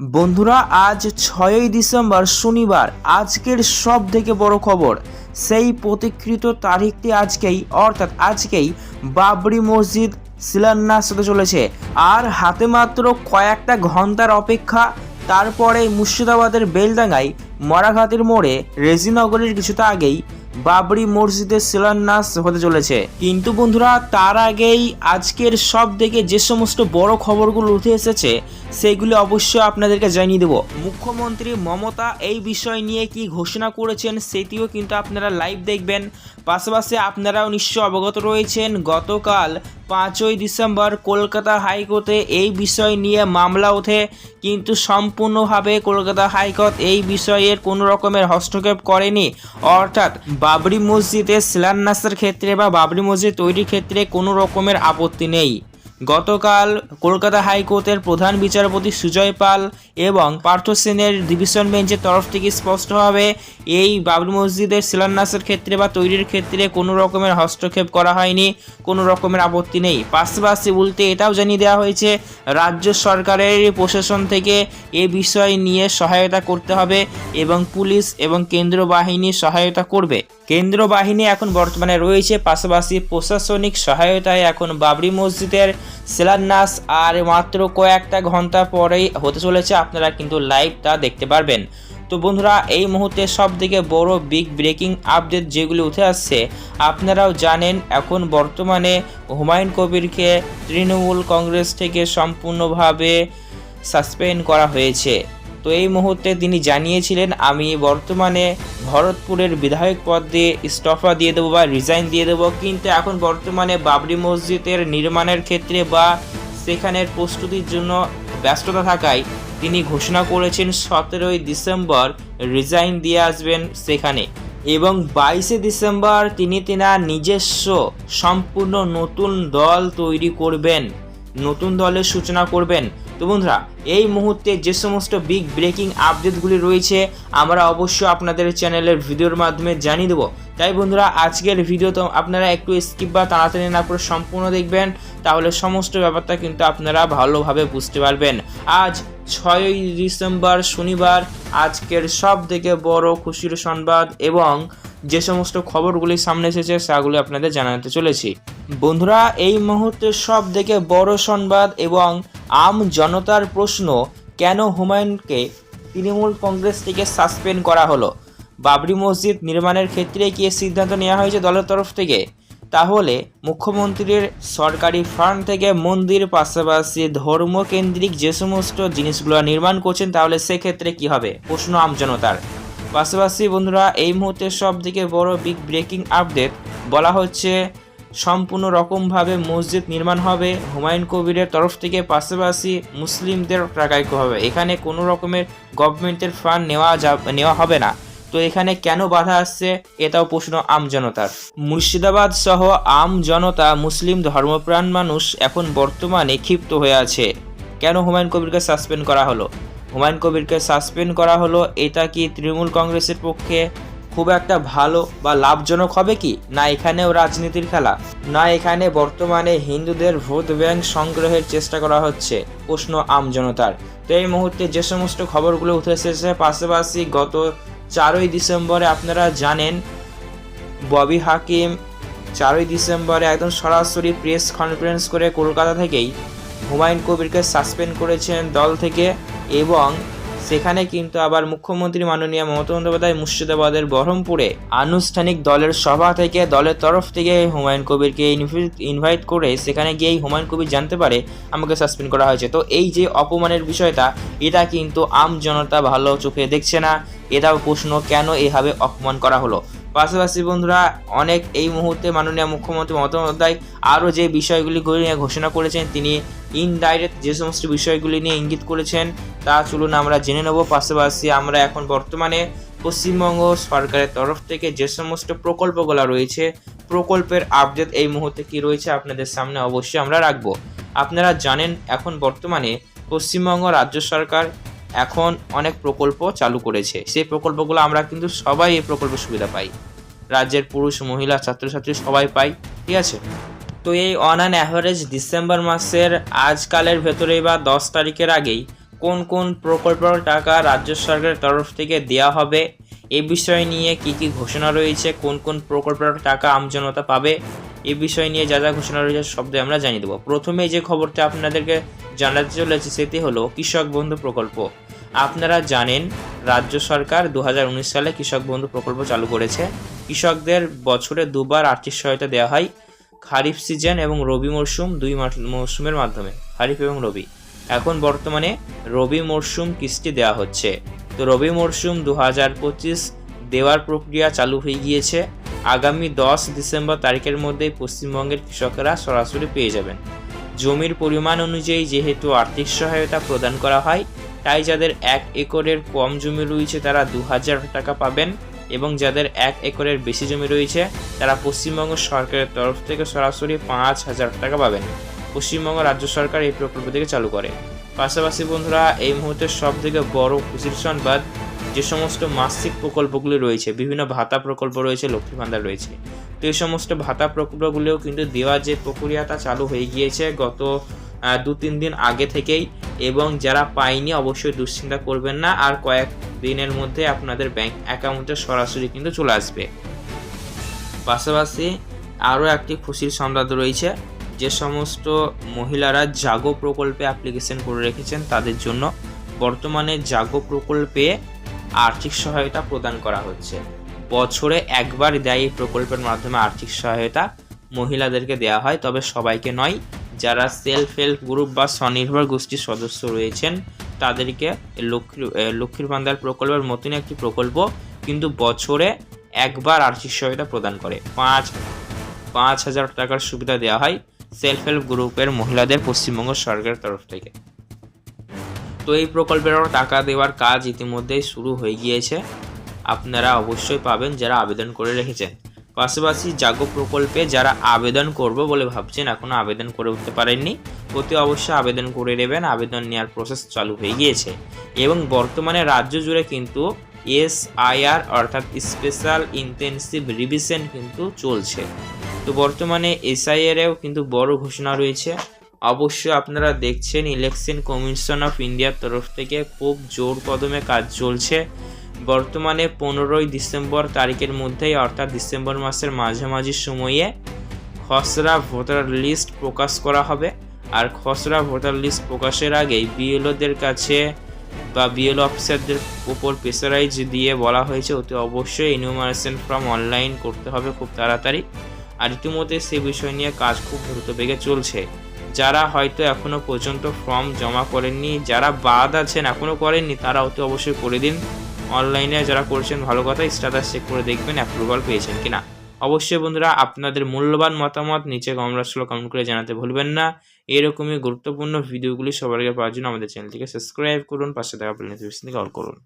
বন্ধুরা, আজ ছয়ই ডিসেম্বর, শনিবার। আজকের সব থেকে বড় খবর, সেই প্রতিকৃত তারিখটি আজকেই, অর্থাৎ আজকেই বাবরি মসজিদ শিলান্যাস হতে চলেছে। আর হাতে মাত্র কয়েকটা ঘণ্টার অপেক্ষা তারপরে মুর্শিদাবাদের বেলডাঙ্গায় মরাঘাটের মোড়ে, রেজিনগরের কিছুটা আগেই বাবরি মসজিদের শিলান্যাস হতে চলেছে। কিন্তু বন্ধুরা, তার আগেই আজকের সব থেকে যে সমস্ত বড় খবরগুলো উঠে এসেছে, সেগুলি অবশ্যই আপনাদেরকে জানিয়ে দেব। মুখ্যমন্ত্রী মমতা এই বিষয় নিয়ে কি ঘোষণা করেছেন, সেটিও কিন্তু আপনারা লাইভ দেখবেন। পাশাপাশি আপনারাও নিশ্চয় অবগত রয়েছেন, গতকাল পাঁচই ডিসেম্বর কলকাতা হাইকোর্টে এই বিষয় নিয়ে মামলা ওঠে, কিন্তু সম্পূর্ণভাবে কলকাতা হাইকোর্ট এই বিষয়ের কোনো রকমের হস্তক্ষেপ করেনি। অর্থাৎ বাবরি মসজিদের শিলান্যাসের ক্ষেত্রে বা বাবরি মসজিদ তৈরির ক্ষেত্রে কোনো রকমের আপত্তি নেই। গতকাল কলকাতা হাইকোর্টের প্রধান বিচারপতি সুজয় পাল এবং পার্থ সেনের ডিভিশন বেঞ্চের তরফ থেকে স্পষ্টভাবে এই বাবরি মসজিদের শিলান্যাসের ক্ষেত্রে বা তৈরির ক্ষেত্রে কোনো রকমের হস্তক্ষেপ করা হয়নি, কোনো রকমের আপত্তি নেই। পাশাপাশি বলতে এটাও জানিয়ে দেওয়া হয়েছে, রাজ্য সরকারের প্রশাসন থেকে এ বিষয় নিয়ে সহায়তা করতে হবে এবং পুলিশ এবং কেন্দ্র বাহিনী সহায়তা করবে। কেন্দ্র বাহিনী এখন বর্তমানে রয়েছে, পাশাপাশি প্রশাসনিক সহায়তায় এখন বাবরি মসজিদের শিলান্যাস, আর মাত্র কয়েকটা ঘণ্টা পরেই হতে চলেছে। আপনারা কিন্তু লাইভটা দেখতে পারবেন। তো বন্ধুরা, এই মুহূর্তে সব থেকে বড়ো বিগ ব্রেকিং আপডেট যেগুলি উঠে আসছে, আপনারাও জানেন, এখন বর্তমানে হুমায়ুন কবিরকে তৃণমূল কংগ্রেস থেকে সম্পূর্ণভাবে সাসপেন্ড করা হয়েছে। তো এই মুহূর্তে তিনি জানিয়েছিলেন, আমি বর্তমানে ভরতপুরের বিধায়ক পদ দিয়ে ইস্তফা দিয়ে দেবো বা রিজাইন দিয়ে দেবো। কিন্তু এখন বর্তমানে বাবরি মসজিদের নির্মাণের ক্ষেত্রে বা সেখানের প্রস্তুতির জন্য ব্যস্ততা থাকায় তিনি ঘোষণা করেছেন, সতেরোই ডিসেম্বর রিজাইন দিয়ে আসবেন সেখানে। এবং বাইশে ডিসেম্বর তিনি তেনার নিজস্ব সম্পূর্ণ নতুন দল তৈরি করবেন, নতুন দলের সূচনা করবেন। তো বন্ধুরা, এই মুহূর্তে যে সমস্ত বিগ ব্রেকিং আপডেটগুলি রয়েছে, আমরা অবশ্যই আপনাদের চ্যানেলের ভিডিওর মাধ্যমে জানিয়ে দেবো। তাই বন্ধুরা, আজকের ভিডিও তো আপনারা একটু স্কিপ বা তাড়াতাড়ি না করে সম্পূর্ণ দেখবেন, তাহলে সমস্ত ব্যাপারটা কিন্তু আপনারা ভালোভাবে বুঝতে পারবেন। আজ ছয়ই ডিসেম্বর শনিবার, আজকের সব থেকে বড় খুশির সংবাদ এবং যে সমস্ত খবরগুলি সামনে এসেছে, সেগুলি আপনাদের জানাতে চলেছি। বন্ধুরা, এই মুহূর্তে সব থেকে বড় সংবাদ এবং আম জনতার প্রশ্ন, কেন হুমায়ুনকে তৃণমূল কংগ্রেস থেকে সাসপেন্ড করা হলো? বাবরি মসজিদ নির্মাণের ক্ষেত্রে কি সিদ্ধান্ত নেওয়া হয়েছে দলের তরফ থেকে? তাহলে মুখ্যমন্ত্রীর সরকারি ফান্ড থেকে মন্দির পাশাপাশি ধর্মকেন্দ্রিক যে সমস্ত জিনিসগুলো নির্মাণ করছেন, তাহলে সেক্ষেত্রে কি হবে? প্রশ্ন আমজনতার পাশাপাশি বন্ধুরা, এই মুহূর্তে সব থেকে বড় বিগ ব্রেকিং আপডেট বলা হচ্ছে সম্পূর্ণ রকমভাবে মসজিদ নির্মাণ হবে। হুমায়ুন কবিরের তরফ থেকে পাশাপাশি মুসলিমদের টাকায় হবে। এখানে কোনো রকমের গভর্নমেন্টের ফান্ড নেওয়া যা নেওয়া হবে না। তো এখানে কেন বাধা আসছে, এটাও প্রশ্ন আম জনতার। মুর্শিদাবাদ সহ আম জনতা মুসলিম ধর্মপ্রাণ মানুষ এখন বর্তমানে ক্ষিপ্ত হয়ে আছে। কেন হুমায়ুন কবিরকে সাসপেন্ড করা হলো? হুমায়ুন কবিরকে সাসপেন্ড করা হলো, এটা কি তৃণমূল কংগ্রেসের পক্ষে খুব একটা ভালো বা লাভজনক হবে কি? না এখানেও রাজনীতির খেলা। না এখানে বর্তমানে হিন্দুদের ভোট ব্যাংক সংগ্রহের চেষ্টা করা হচ্ছে, প্রশ্ন আম জনতার। তো এই মুহূর্তে যে সমস্ত খবরগুলো উঠে এসেছে, পাশাপাশি গত চারই ডিসেম্বরে আপনারা জানেন, ববি হাকিম চারই ডিসেম্বরে একদম সরাসরি প্রেস কনফারেন্স করে কলকাতা থেকেই হুমায়ুন কবিরকে সাসপেন্ড করেছেন দল থেকে এবং সেখানে কিন্তু আবার মুখ্যমন্ত্রী মাননীয় মমতা বন্দ্যোপাধ্যায় মুর্শিদাবাদের বহরমপুরে আনুষ্ঠানিক দলের সভা থেকে দলের তরফ থেকে হুমায়ুন কবিরকে ইনভাইট করে সেখানে গিয়েই হুমায়ুন কবির জানতে পারে আমাকে সাসপেন্ড করা হয়েছে। তো এই যে অপমানের বিষয়টা, এটা কিন্তু আম জনতা ভালো চোখে দেখছে না। এটাও প্রশ্ন, কেন এভাবে অপমান করা হলো? পাশাপাশি বন্ধুরা, অনেক এই মুহূর্তে মাননীয় মুখ্যমন্ত্রী মমতা বন্দ্যোপাধ্যায় আরও যে বিষয়গুলি নিয়ে ঘোষণা করেছেন, তিনি ইনডাইরেক্ট যে সমস্ত বিষয়গুলি নিয়ে ইঙ্গিত করেছেন, তা চলুন আমরা জেনে নেব। পাশাপাশি আমরা এখন বর্তমানে পশ্চিমবঙ্গ সরকারের তরফ থেকে যে সমস্ত প্রকল্পগুলো রয়েছে, প্রকল্পের আপডেট এই মুহূর্তে কি রয়েছে আপনাদের সামনে অবশ্যই আমরা রাখব। আপনারা জানেন, এখন বর্তমানে পশ্চিমবঙ্গ রাজ্য সরকার এখন অনেক প্রকল্প চালু করেছে। সেই প্রকল্পগুলো আমরা কিন্তু সবাই এই প্রকল্পের সুবিধা পাই। রাজ্যের পুরুষ, মহিলা, ছাত্রছাত্রী সবাই পাই, ঠিক আছে? তো এই অন অ্যান অ্যাভারেজ ডিসেম্বর মাসের আজকালের ভেতরেই বা দশ তারিখের আগেই কোন কোন প্রকল্পের টাকা রাজ্য সরকারের তরফ থেকে দেওয়া হবে? এই বিষয় নিয়ে কি কি ঘোষণা রয়েছে? কোন কোন প্রকল্পের টাকা আমজনতা পাবে? এই বিষয় নিয়ে যা যা ঘোষণা রয়েছে শব্দে আমরা জানিয়ে দেবো। প্রথমে যে খবরটা আপনাদেরকে জানাতে চলেছে সেটি হলো কৃষক বন্ধু প্রকল্প। আপনারা জানেন, রাজ্য সরকার দু হাজার উনিশ সালে কৃষক বন্ধু প্রকল্প চালু করেছে। কৃষকদের বছরে দুবার আর্থিক সহায়তা দেওয়া হয় খারিফ সিজন এবং রবি মরশুম দুই মরশুমের মাধ্যমে, খারিফ এবং রবি। এখন বর্তমানে রবি মরশুম কিস্তি দেওয়া হচ্ছে। তো রবি মরশুম দু হাজার পঁচিশ দেওয়ার প্রক্রিয়া চালু হয়ে গিয়েছে। আগামী দশ ডিসেম্বর তারিখের মধ্যেই পশ্চিমবঙ্গের কৃষকেরা সরাসরি পেয়ে যাবেন। জমির পরিমাণ অনুযায়ী যেহেতু আর্থিক সহায়তা প্রদান করা হয়, তাই যাদের এক একরের কম জমি রয়েছে তারা দু হাজার টাকা পাবেন এবং যাদের এক একরের বেশি জমি রয়েছে তারা পশ্চিমবঙ্গ সরকারের তরফ থেকে সরাসরি পাঁচ হাজার টাকা পাবেন। পশ্চিমবঙ্গ রাজ্য সরকার এই প্রকল্প থেকে চালু করে। পাশাপাশি বন্ধুরা, এই মুহূর্তে সব থেকে বড় খুশির সংবাদ যে সমস্ত মাসিক প্রকল্পগুলি রয়েছে, বিভিন্ন ভাতা প্রকল্প রয়েছে, লক্ষ্মী ভাণ্ডার রয়েছে। তো এই সমস্ত ভাতা প্রকল্পগুলিও কিন্তু দেওয়া যে প্রক্রিয়াটা চালু হয়ে গিয়েছে গত দু তিন দিন আগে থেকেই এবং যারা পায়নি অবশ্যই দুশ্চিন্তা করবেন না আর কয়েক দিনের মধ্যে আপনাদের ব্যাংক অ্যাকাউন্টে সরাসরি কিন্তু চলে আসবে। পাশাপাশি আরও একটি খুশির সংবাদ রয়েছে, যে সমস্ত মহিলারা জাগো প্রকল্পে অ্যাপ্লিকেশন করে রেখেছেন তাদের জন্য। বর্তমানে জাগো প্রকল্পে আর্থিক সহায়তা প্রদান করা হচ্ছে। বছরে একবার দেয় এই প্রকল্পের মাধ্যমে আর্থিক সহায়তা মহিলাদেরকে দেওয়া হয়, তবে সবাইকে নয়। যারা সেলফ হেল্প গ্রুপ বা স্বনির্ভর গোষ্ঠীর সদস্য রয়েছেন, তাদেরকে লক্ষ্মীর লক্ষ্মীর ভান্ডার প্রকল্পের মতন একটি প্রকল্প কিন্তু বছরে একবার আর্থিক সহায়তা প্রদান করে। পাঁচ পাঁচ হাজার টাকার সুবিধা দেওয়া হয় সেলফ হেল্প গ্রুপের মহিলাদের পশ্চিমবঙ্গ সরকারের তরফ থেকে। তো এই প্রকল্পের টাকা দেওয়ার কাজ ইতিমধ্যেই শুরু হয়ে গিয়েছে। আপনারা অবশ্যই পাবেন যারা আবেদন করে রেখেছেন। পাশাপাশি জাগো প্রকল্পে যারা আবেদন করব বলে ভাবছেন এখনও আবেদন করে উঠতে পারেননি। অতি অবশ্যই আবেদন করে নেবেন। আবেদন নেওয়ার প্রসেস চালু হয়ে গিয়েছে। এবং বর্তমানে রাজ্য জুড়ে কিন্তু এস আইআর অর্থাৎ স্পেশাল ইন্টেন্সিভ রিভিশন কিন্তু চলছে। তো বর্তমানে এসআইআরেও কিন্তু বড় ঘোষণা রয়েছে। অবশ্যই আপনারা দেখছেন ইলেকশন কমিশন অফ ইন্ডিয়ার তরফ থেকে খুব জোর কদমে কাজ চলছে। বর্তমানে পনেরোই ডিসেম্বর তারিখের মধ্যেই, অর্থাৎ ডিসেম্বর মাসের মাঝামাঝি সময়ে খসড়া ভোটার লিস্ট প্রকাশ করা হবে। আর খসড়া ভোটার লিস্ট প্রকাশের আগেই বিএলওদের কাছে বা বিএলও অফিসারদের উপর প্রেসারাইজ দিয়ে বলা হয়েছে, অতি অবশ্যই ইনিউমারেশন ফর্ম অনলাইন করতে হবে খুব তাড়াতাড়ি। আর ইতিমধ্যে সে বিষয় নিয়ে কাজ খুব দ্রুত বেগে চলছে। যারা হয়তো এখনও পর্যন্ত ফর্ম জমা করেননি, যারা বাদ আছেন, এখনও করেননি তারা অতি অবশ্যই করে দিন। অনলাইনে যারা করছেন, ভালো কথা স্ট্যাটাস চেক করে দেখবেন অ্যাপ্রুভাল পেয়েছেন কিনা। অবশ্যই বন্ধুরা, আপনাদের মূল্যবান মতামত নিচে বক্সে কমেন্ট করে জানাতে ভুলবেন না। এরকমই গুরুত্বপূর্ণ ভিডিওগুলি সবার আগে পাওয়ার জন্য আমাদের চ্যানেলটিকে সাবস্ক্রাইব করুন, পাশে থাকা নোটিফিকেশন থেকে অল করুন।